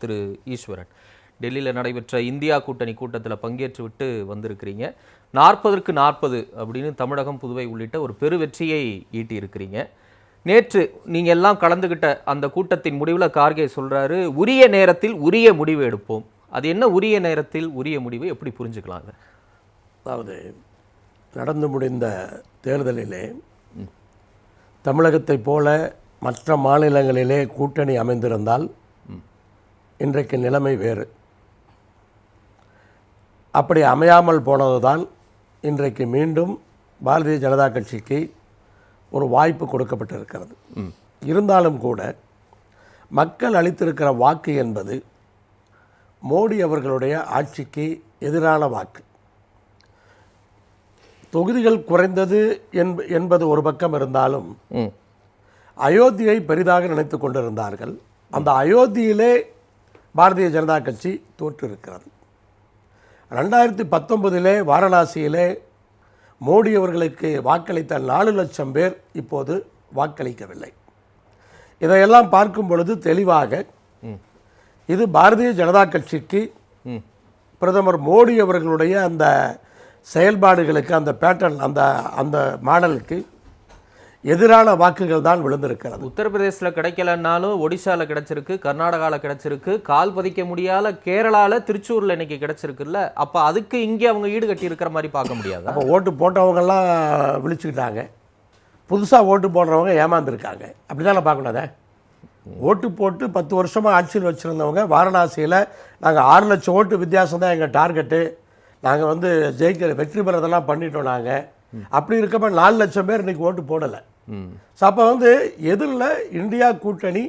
திரு ஈஸ்வரன். டெல்லியில் நடைபெற்ற இந்தியா கூட்டணி கூட்டத்தில் பங்கேற்று விட்டு வந்திருக்கிறீங்க. நாற்பதற்கு நாற்பது அப்படின்னு தமிழகம் புதுவை உள்ளிட்ட ஒரு பெரு வெற்றியை ஈட்டி இருக்கிறீங்க நேற்று நீங்கள் எல்லாம் கலந்துக்கிட்ட அந்த கூட்டத்தின் முடிவில் கார்கே சொல்றாரு உரிய நேரத்தில் உரிய முடிவு எடுப்போம். அது என்ன உரிய நேரத்தில் உரிய முடிவு? எப்படி புரிஞ்சுக்கலாம் அதை? அதாவது நடந்து முடிந்த தேர்தலிலே தமிழகத்தைப் போல மற்ற மாநிலங்களிலே கூட்டணி அமைந்திருந்தால் இன்றைக்கு நிலைமை வேறு. அப்படி அமையாமல் போனதுதான் இன்றைக்கு மீண்டும் பாரதிய ஜனதா கட்சிக்கு ஒரு வாய்ப்பு கொடுக்கப்பட்டிருக்கிறது. இருந்தாலும் கூட மக்கள் அளித்திருக்கிற வாக்கு என்பது மோடி அவர்களுடைய ஆட்சிக்கு எதிரான வாக்கு. தொகுதிகள் குறைந்தது என்ப என்பது ஒரு பக்கம் இருந்தாலும் அயோத்தியை பெரிதாக நினைத்து கொண்டிருந்தார்கள். அந்த அயோத்தியிலே பாரதிய ஜனதா கட்சி தோற்றிருக்கிறது. ரெண்டாயிரத்தி பத்தொன்பதிலே வாரணாசியிலே மோடி அவர்களுக்கு வாக்களித்த நாலு லட்சம் பேர் இப்போது வாக்களிக்கவில்லை. இதையெல்லாம் பார்க்கும் பொழுது தெளிவாக இது பாரதிய ஜனதா கட்சிக்கு பிரதமர் மோடி அவர்களுடைய அந்த செயல்பாடுகளுக்கு அந்த பேட்டர்ன் அந்த அந்த மாடலுக்கு எதிரான வாக்குகள் தான் விழுந்திருக்கிறது. உத்தரப்பிரதேசத்தில் கிடைக்கலன்னாலும் ஒடிசால கிடைச்சிருக்கு கர்நாடகாவில் கிடைச்சிருக்கு கால் பதிக்க முடியாத கேரளால திருச்சூர்ல இன்னைக்கு கிடைச்சிருக்குல்ல அப்ப அதுக்கு இங்கே அவங்க ஈடு கட்டி இருக்கிற மாதிரி பார்க்க முடியாதா? அப்போ ஓட்டு போட்டவங்கெல்லாம் விழிச்சுக்கிட்டாங்க. புதுசாக ஓட்டு போடுறவங்க ஏமாந்துருக்காங்க. அப்படி தானே பார்க்கணுதே ஓட்டு போட்டு பத்து வருஷமாக ஆட்சியில் வச்சுருந்தவங்க வாரணாசியில் நாங்கள் ஆறு லட்சம் ஓட்டு வித்தியாசம் தான் எங்கள் டார்கெட்டு. நாங்கள் வந்து ஜெயிக்கிற வெற்றி பெறதெல்லாம் பண்ணிட்டோம் நாங்கள் அப்படி இருக்கப்ப நாலு லட்சம் பேர் இன்றைக்கி ஓட்டு போடலை. ஸோ அப்போ வந்து எதிரில் இந்தியா கூட்டணி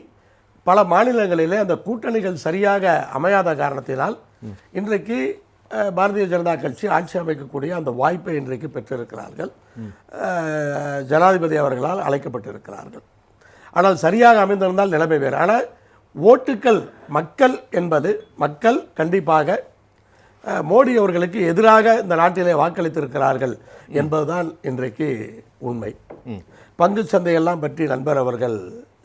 பல மாநிலங்களிலே அந்த கூட்டணிகள் சரியாக அமையாத காரணத்தினால் இன்றைக்கு பாரதிய ஜனதா கட்சி ஆட்சி அமைக்கக்கூடிய அந்த வாய்ப்பை இன்றைக்கு பெற்றிருக்கிறார்கள். ஜனாதிபதி அவர்களால் அழைக்கப்பட்டிருக்கிறார்கள். ஆனால் சரியாக அமைந்திருந்தால் நிலைமை வேறு. ஆனால் ஓட்டுக்கள் மக்கள் என்பது மக்கள் கண்டிப்பாக மோடி அவர்களுக்கு எதிராக இந்த நாட்டிலே வாக்களித்திருக்கிறார்கள் என்பதுதான் இன்றைக்கு உண்மை. பங்கு சந்தையெல்லாம் பற்றி நண்பர் அவர்கள்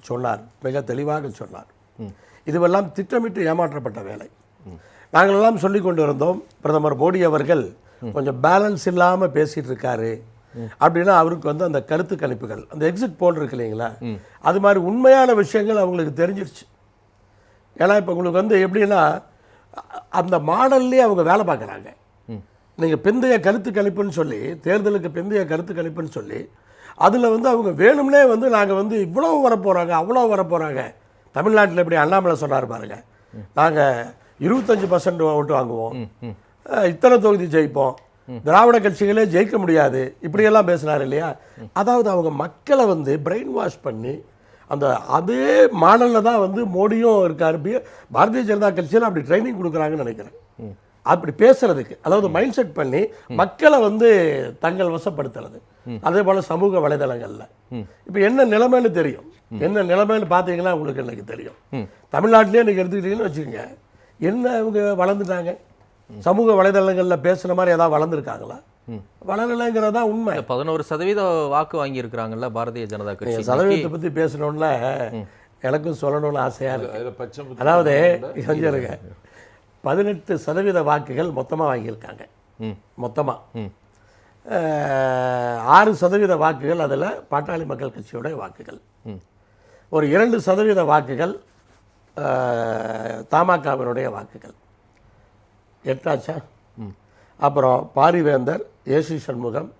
சொன்னார். மிக தெளிவாக சொன்னார். இதுவெல்லாம் திட்டமிட்டு ஏமாற்றப்பட்ட வேலை. நாங்களெல்லாம் சொல்லி கொண்டு இருந்தோம் பிரதமர் மோடி அவர்கள் கொஞ்சம் பேலன்ஸ் இல்லாமல் பேசிகிட்டு இருக்காரு. அப்படின்னா அவருக்கு வந்து அந்த கருத்து கணிப்புகள் அந்த எக்ஸிட் போல் இருக்கு இல்லைங்களா? அது மாதிரி உண்மையான விஷயங்கள் அவங்களுக்கு தெரிஞ்சிருச்சு. ஏன்னா இப்போ உங்களுக்கு வந்து எப்படின்னா அந்த மாடல்லே அவங்க வேலை பார்க்குறாங்க. நீங்கள் பிந்தைய கருத்து கணிப்புன்னு சொல்லி தேர்தலுக்கு பிந்தைய கருத்து கணிப்புன்னு சொல்லி அதில் வந்து அவங்க வேணும்னே வந்து நாங்கள் வந்து இவ்வளோ வரப்போகிறாங்க அவ்வளோ வரப்போகிறாங்க தமிழ்நாட்டில் எப்படி அண்ணாமலை சொன்னார் பாருங்க. நாங்கள் இருபத்தஞ்சி பர்சன்ட் ஓட்டு வாங்குவோம். இத்தனை தொகுதி ஜெயிப்போம். திராவிட கட்சிகளே ஜெயிக்க முடியாது. இப்படியெல்லாம் பேசினார் இல்லையா? அதாவது அவங்க மக்களை வந்து பிரெயின் வாஷ் பண்ணி அந்த அதே மாடலில் தான் வந்து மோடியும் இருக்காரு. பாரதிய ஜனதா கட்சியில் அப்படி ட்ரைனிங் கொடுக்குறாங்கன்னு நினைக்கிறேன். அப்படி பேசுறதுக்கு அதாவது மைண்ட் செட் பண்ணி மக்களை வந்து தங்கள் வசப்படுத்துறது. அதே போல சமூக வலைதளங்கள்ல. இப்போ என்ன நிலைமைன்னு தெரியும். என்ன நிலைமைன்னு பார்த்தீங்கன்னா உங்களுக்கு எனக்கு தெரியும். தமிழ்நாட்டிலே இன்னைக்கு எடுத்துக்கிட்டீங்கன்னு வச்சுக்கோங்க. என்ன இவங்க வளர்ந்துட்டாங்க? சமூக வலைதளங்களில் பேசுன மாதிரி ஏதாவது வளர்ந்துருக்காங்களா? வளரலைங்கிறது தான் உண்மை பதினோரு சதவீத வாக்கு வாங்கி இருக்கிறாங்கல்ல பாரதிய ஜனதா கட்சி சதவீதத்தை பற்றி பேசணும்ல. எனக்கும் சொல்லணும்னு ஆசையாக இருக்கு. அதாவது பதினெட்டு சதவீத வாக்குகள் மொத்தமாக வாங்கியிருக்காங்க. ம். மொத்தமாக ஆறு சதவீத வாக்குகள் அதில் பாட்டாளி மக்கள் கட்சியோட வாக்குகள். ம். ஒரு இரண்டு சதவீத வாக்குகள் தமாகவினுடைய வாக்குகள். எட்டாச்சா? அப்புறம் பாரிவேந்தர் ஏசி சண்முகம்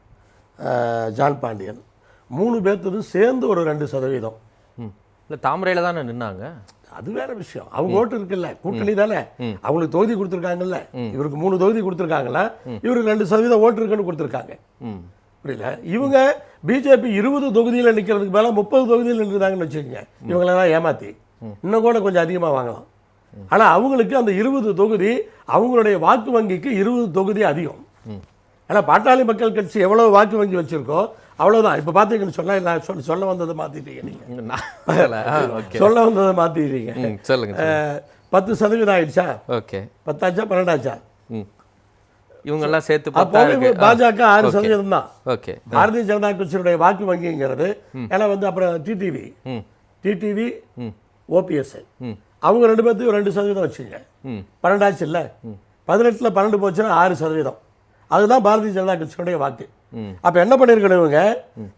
ஜான் பாண்டியன் மூணு பேர்த்தது சேர்ந்து ஒரு ரெண்டு சதவீதம். ம். இல்லை தாமரையில தானே நின்னாங்க? அது வேற விஷயம். அவங்க ஓட்டு இருக்குல்ல கூட்டணி தானே? அவங்களுக்கு தொகுதி கொடுத்துருக்காங்கல்ல. இவருக்கு மூணு தொகுதி கொடுத்துருக்காங்களா? இவருக்கு ரெண்டு சதவீதம் ஓட்டு இருக்குன்னு கொடுத்துருக்காங்க. புரியல? இவங்க பிஜேபி இருபது தொகுதியில் நிற்கிறதுக்கு மேலே முப்பது தொகுதியில் நின்றுதாங்கன்னு வச்சுக்கோங்க. இவங்களெல்லாம் ஏமாத்தி. இன்னும் கூட கொஞ்சம் அதிகமாக வாங்கலாம். ஆனால் அவங்களுக்கு அந்த இருபது தொகுதி அவங்களுடைய வாக்கு வங்கிக்கு இருபது தொகுதி அதிகம். ஆனால் பாட்டாளி மக்கள் கட்சி எவ்வளோ வாக்கு வங்கி வச்சிருக்கோ அவ்வளோதான் இப்போ பார்த்தீங்கன்னு சொன்னால் நான் சொல்ல சொல்ல வந்ததை மாற்றிட்டீங்க நீங்கள் சொல்ல வந்ததை மாற்றிட்டீங்க சொல்லுங்க பத்து சதவீதம் ஆயிடுச்சா? ஓகே. பத்தாச்சா பன்னெண்டாச்சா? ம். இவங்கெல்லாம் சேர்த்து அப்போ பாஜக ஆறு சதவீதம் தான். ஓகே. பாரதிய ஜனதா கட்சியினுடைய வாக்கு வங்கிங்கிறது ஏன்னா வந்து அப்புறம் டிடிவி டிடிவி ஓபிஎஸ் அவங்க ரெண்டு பேர்த்தையும் ரெண்டு சதவீதம் வச்சுங்க. பன்னெண்டாச்சு இல்லை? பதினெட்டில் பன்னெண்டு போச்சுன்னா ஆறு சதவீதம். அதுதான் பாரதிய ஜனதா கட்சியுடைய வாக்கு. அப்போ என்ன பண்ணியிருக்கணும் இவங்க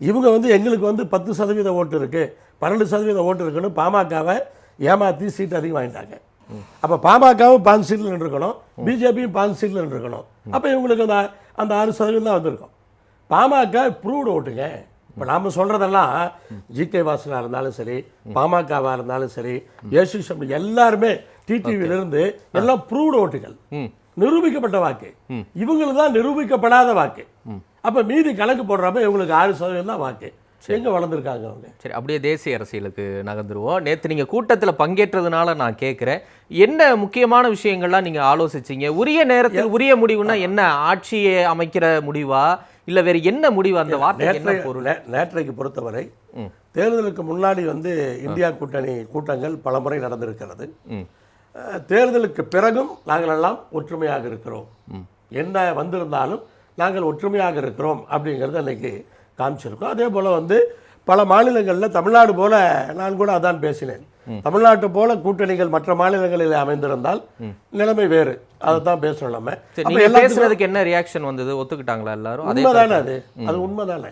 இவங்க வந்து எங்களுக்கு வந்து பத்து சதவீத ஓட்டு இருக்கு. பன்னெண்டு சதவீத ஓட்டு இருக்குன்னு பாமகவை ஏமாற்றி சீட் அதிகம் வாங்கிட்டாங்க. அப்போ பாமகவும் பாஞ்சு சீட்டில் நின்றுக்கணும் பிஜேபியும் பாஞ்சு சீட்டில் நின்றுக்கணும் அப்போ இவங்களுக்கு அந்த அந்த ஆறு சதவீதம் தான் வந்திருக்கும். பாமக ப்ரூவ்டு ஓட்டுங்க. இப்போ நாம் சொல்கிறதெல்லாம் ஜிகே வாசனாக இருந்தாலும் சரி பாமகவாக இருந்தாலும் சரி சம்பி எல்லாருமே டிடிவியிலிருந்து எல்லாம் ப்ரூவ்டு ஓட்டுகள். நிரூபிக்கப்பட்ட வாக்கு. இவங்களுக்கு தான் நிரூபிக்கப்படாத வாக்கு. அப்ப மீதி கணக்கு போடுறப்ப இவங்களுக்கு ஆறு சதவீதம் தான் வாக்கு. எங்க வளர்ந்துருக்காங்க அவங்க? சரி அப்படியே தேசிய அரசியலுக்கு நகர்ந்துருவோம். நேற்று நீங்கள் கூட்டத்தில் பங்கேற்றதுனால நான் கேட்குறேன் என்ன முக்கியமான விஷயங்கள்லாம் நீங்கள் ஆலோசிச்சீங்க? உரிய நேரத்தில் உரிய முடிவுனா என்ன? ஆட்சியை அமைக்கிற முடிவா? இல்லை வேற என்ன முடிவு? அந்த வார்த்தைக்கு என்ன பொருள்? நேற்றைக்கு பொறுத்தவரை. தேர்தலுக்கு முன்னாடி வந்து இந்தியா கூட்டணி கூட்டங்கள் பலமுறை நடந்திருக்கிறது. தேர்தலுக்கு பிறகும் நாங்கள் எல்லாம் ஒற்றுமையாக இருக்கிறோம். என்ன வந்திருந்தாலும் நாங்கள் ஒற்றுமையாக இருக்கிறோம் அப்படிங்கிறத இன்னைக்கு காமிச்சிருக்கோம். அதே போல் வந்து பல மாநிலங்களில் தமிழ்நாடு போல நான் கூட அதான் பேசினேன். தமிழ்நாட்டு போல கூட்டணிகள் மற்ற மாநிலங்களில் அமைந்திருந்தால் நிலைமை வேறு. அதை தான் பேசணும் நம்ம பேசுறதுக்கு என்ன ரியாக்ஷன் வந்தது? ஒத்துக்கிட்டாங்களா எல்லாரும்? உண்மைதானே அது. அது உண்மைதானே.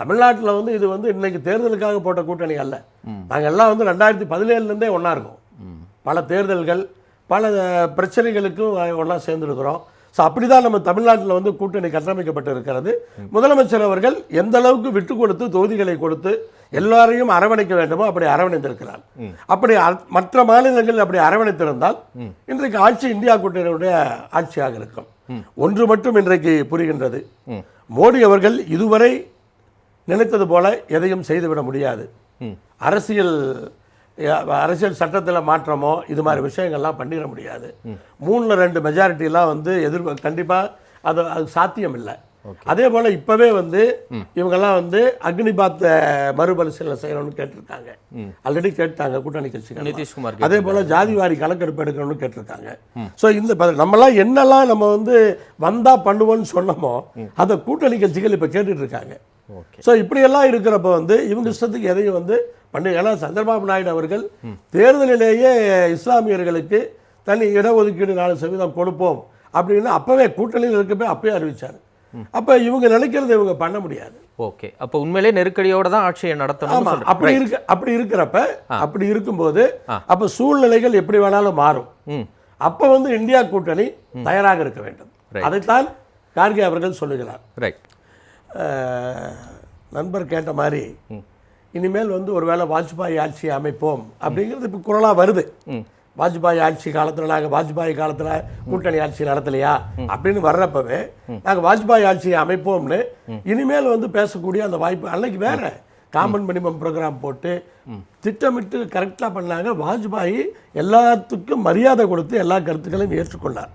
தமிழ்நாட்டுல வந்து இது வந்து இன்னைக்கு தேர்தலுக்காக போட்ட கூட்டணி அல்ல. நாங்க எல்லாம் வந்து ரெண்டாயிரத்தி பதினேழுல இருந்தே ஒண்ணா இருக்கோம். பல தேர்தல்கள் பல பிரச்சனைகளுக்கும் ஒண்ணா சேர்ந்துருக்கிறோம். ஸோ அப்படிதான் நம்ம தமிழ்நாட்டில் வந்து கூட்டணி கட்டமைக்கப்பட்டு இருக்கிறது முதலமைச்சர் அவர்கள் எந்த அளவுக்கு விட்டு கொடுத்து தொகுதிகளை கொடுத்து எல்லாரையும் அரவணைக்க வேண்டுமோ அப்படி அரவணைத்திருக்கிறார். அப்படி மற்ற மாநிலங்கள் அப்படி அரவணைத்திருந்தால் இன்றைக்கு ஆட்சி இந்தியா கூட்டணியுடைய ஆட்சியாக இருக்கும். ஒன்று மட்டும் இன்றைக்கு புரிகின்றது. மோடி அவர்கள் இதுவரை நினைத்தது போல எதையும் செய்துவிட முடியாது. அரசியல் அரசியல் சட்டத்தில் மாற்றமோ இது மாதிரி விஷயங்கள்லாம் பண்ணிட முடியாது. மூணில் ரெண்டு மெஜாரிட்டிலாம் வந்து எதிர் கண்டிப்பாக அது அது சாத்தியம் இல்லை அதே போல் இப்போவே வந்து இவங்கெல்லாம் வந்து அக்னிபாத் மறுபரிசீலனை செய்யணும்னு கேட்டிருக்காங்க. ஆல்ரெடி கேட்டாங்க கூட்டணி கட்சிகள் நிதிஷ்குமார் அதே போல ஜாதிவாரி கணக்கெடுப்பு எடுக்கணும்னு கேட்டிருக்காங்க. ஸோ இந்த நம்மலாம் என்னெல்லாம் நம்ம வந்து வந்தா பண்ணுவோம்னு சொன்னோமோ அதை கூட்டணி கட்சிகள் இப்போ கேட்டுட்டு இருக்காங்க. ஸோ இப்படியெல்லாம் இருக்கிறப்ப வந்து இவங்க இஷ்டத்துக்கு எதையும் வந்து பண்ணி ஏன்னா சந்திரபாபு நாயுடு அவர்கள் தேர்தலிலேயே இஸ்லாமியர்களுக்கு தனி இடஒதுக்கீடு நாலு சதவீதம் கொடுப்போம் அப்படின்னு அப்பவே கூட்டணியில் இருக்கப்பே அப்பவே அறிவிச்சார். அப்ப இவங்க நினைக்கிறத இவங்க பண்ண முடியாது. ஓகே. அப்போ உண்மையிலே நெருக்கடியோட தான் ஆட்சியை சொல்றேன் அப்படி இருக்க அப்படி இருக்கிறப்ப அப்படி இருக்கும்போது அப்ப சூழ்நிலைகள் எப்படி வேணாலும் மாறும். அப்ப வந்து இந்தியா கூட்டணி தயாராக இருக்க வேண்டும். அதைத்தான் கார்கே அவர்கள் சொல்லுகிறார். ரைட் நண்பர் கேட்ட மாதிரி இனிமேல் வந்து ஒருவேளை வாஜ்பாய் ஆட்சியை அமைப்போம் அப்படிங்கிறது இப்போ குரலா வருது. வாஜ்பாய் ஆட்சி காலத்துல நாங்க வாஜ்பாய் காலத்துல கூட்டணி ஆட்சி நடத்தலையா அப்படின்னு வர்றப்பவே நாங்க வாஜ்பாய் ஆட்சியை அமைப்போம்னு இனிமேல் வந்து பேசக்கூடிய அந்த வாய்ப்பு அன்னைக்கு வேற. காமன் மினிமம் ப்ரோக்ராம் போட்டு திட்டமிட்டு கரெக்டாக பண்ணாங்க. வாஜ்பாய் எல்லாத்துக்கும் மரியாதை கொடுத்து எல்லா கருத்துக்களையும் ஏற்றுக்கொண்டார்.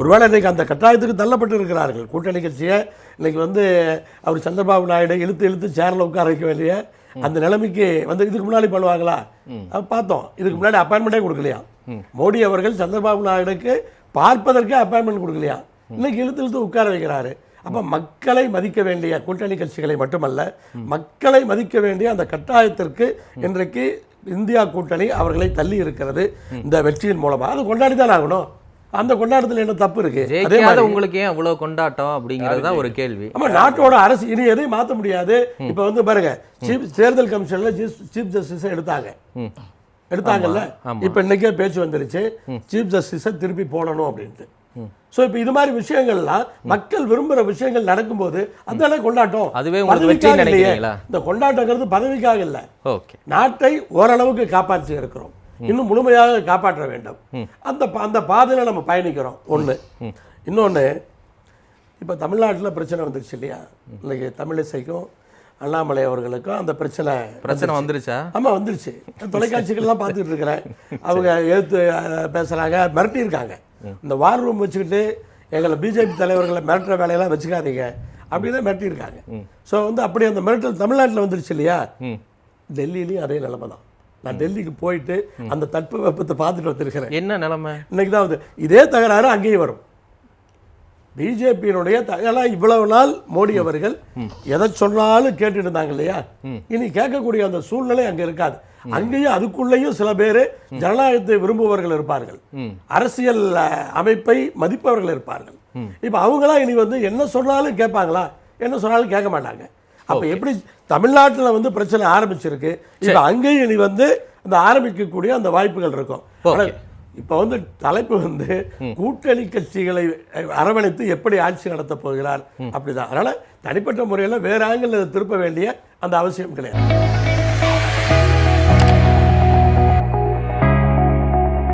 ஒருவேளை இன்னைக்கு அந்த கட்டாயத்துக்கு தள்ளப்பட்டு இருக்கிறார்கள் கூட்டணி கட்சியை இன்னைக்கு வந்து அவர் சந்திரபாபு நாயுடு இழுத்து இழுத்து சேரில் உட்கார வைக்க வேண்டிய அந்த நிலைமைக்கு வந்து இதுக்கு முன்னாடி பண்ணுவாங்களா? பார்த்தோம். இதுக்கு முன்னாடி அப்பாயின்மெண்ட்டே கொடுக்கலையா? மோடி அவர்கள் சந்திரபாபு நாயுடுக்கு பார்ப்பதற்கே அப்பாயின்மெண்ட் கொடுக்கலையா? இன்னைக்கு இழுத்து இழுத்து உட்கார வைக்கிறாரு. அப்ப மக்களை மதிக்க வேண்டிய கூட்டணி கட்சிகளை மட்டுமல்ல மக்களை மதிக்க வேண்டிய அந்த கட்டாயத்திற்கு இன்றைக்கு இந்தியா கூட்டணி அவர்களை தள்ளி இருக்கிறது இந்த வெற்றியின் மூலமா. அது கொண்டாடி தான் ஆகணும். அந்த கொண்டாட்டத்தில் என்ன தப்பு இருக்கு? அதே மாதிரி உங்களுக்கு ஏன் அவ்வளவு கொண்டாட்டம் அப்படிங்கிறது தான் ஒரு கேள்வி. ஆமா நாட்டோட அரசு இனி எதையும் மாத்த முடியாது. இப்ப வந்து பாருங்க சீஃப் தேர்தல் கமிஷன்ல சீஃப் ஜஸ்டிஸ் எடுத்தாங்க. எடுத்தாங்கல்ல? இப்ப இன்னைக்கே பேச்சு வந்துருச்சு. சீஃப் ஜஸ்டிஸை திருப்பி போடணும் அப்படின்ட்டு. சோ இப்ப இது மாதிரி விஷயங்கள்லாம் மக்கள் விரும்புற விஷயங்கள் நடக்கும்போது அதானே கொண்டாட்டம்? அதுவே பதவிக்காக இல்லையே. இந்த கொண்டாட்டங்கிறது பதவிக்காக இல்ல. ஓகே. நாட்டை ஓரளவுக்கு காப்பாற்றி இருக்கிறோம். இன்னும் முழுமையாக காப்பாற்ற வேண்டும். அந்த அந்த பாதையில நம்ம பயணிக்கிறோம். ஒண்ணு. இன்னொன்னு இப்ப தமிழ்நாட்டுல பிரச்சனை வந்துருச்சு இல்லையா? இன்னைக்கு தமிழிசைக்கும் அண்ணாமலை அவர்களுக்கும் அந்த பிரச்சனை பிரச்சனை வந்துருச்சா. ஆமா வந்துருச்சு. தொலைக்காட்சிகள்லாம் பார்த்துட்டு இருக்கிறேன் அவங்க எழுத்து பேசுறாங்க மிரட்டி இருக்காங்க இந்த வார் ரூம் வச்சுக்கிட்டு எங்களை பிஜேபி தலைவர்களை மிரட்டுற வேலையெல்லாம் வச்சுக்காதீங்க. அப்படின்னு மிரட்டி இருக்காங்க ஸோ வந்து அப்படி அந்த மிரட்டல் தமிழ்நாட்டில் வந்துருச்சு இல்லையா? டெல்லியிலையும் அதே நிலைமை தான் நான் டெல்லிக்கு போயிட்டு அந்த தட்ப வெப்பத்தை பார்த்துட்டு வந்திருக்கிறேன். என்ன நிலைமை? இன்னைக்கு தான் வந்து இதே தகராறு அங்கேயும் வரும். பிஜேபியினுடைய தகவலாம் இவ்வளவு நாள் மோடி அவர்கள் எதை சொன்னாலும் கேட்டுட்டு இருந்தாங்க இல்லையா? இனி கேட்கக்கூடிய அந்த சூழ்நிலை அங்க இருக்காது. அங்கேயும் அதுக்குள்ளேயும் சில பேர் ஜனநாயகத்தை விரும்புபவர்கள் இருப்பார்கள். அரசியல் அமைப்பை மதிப்பவர்கள் இருப்பார்கள். இப்போ அவங்களாம் இனி வந்து என்ன சொன்னாலும் கேட்பாங்களா? என்ன சொன்னாலும் கேட்க மாட்டாங்க. அப்ப எப்படி தமிழ்நாட்டுல வந்து பிரச்சனை ஆரம்பிச்சிருக்கு? இப்போ அங்கேயும் இனி வந்து அந்த ஆரம்பிக்கக்கூடிய அந்த வாய்ப்புகள் இருக்கும். இப்ப வந்து தலைப்பு வந்து கூட்டணி கட்சிகளை அரவணைத்து எப்படி ஆட்சி நடத்தப் போகிறார்? அப்படிதான். அதனால தனிப்பட்ட முறையில் வேற ஆங்கிள் திருப்ப வேண்டிய அந்த அவசியம் கிடையாது.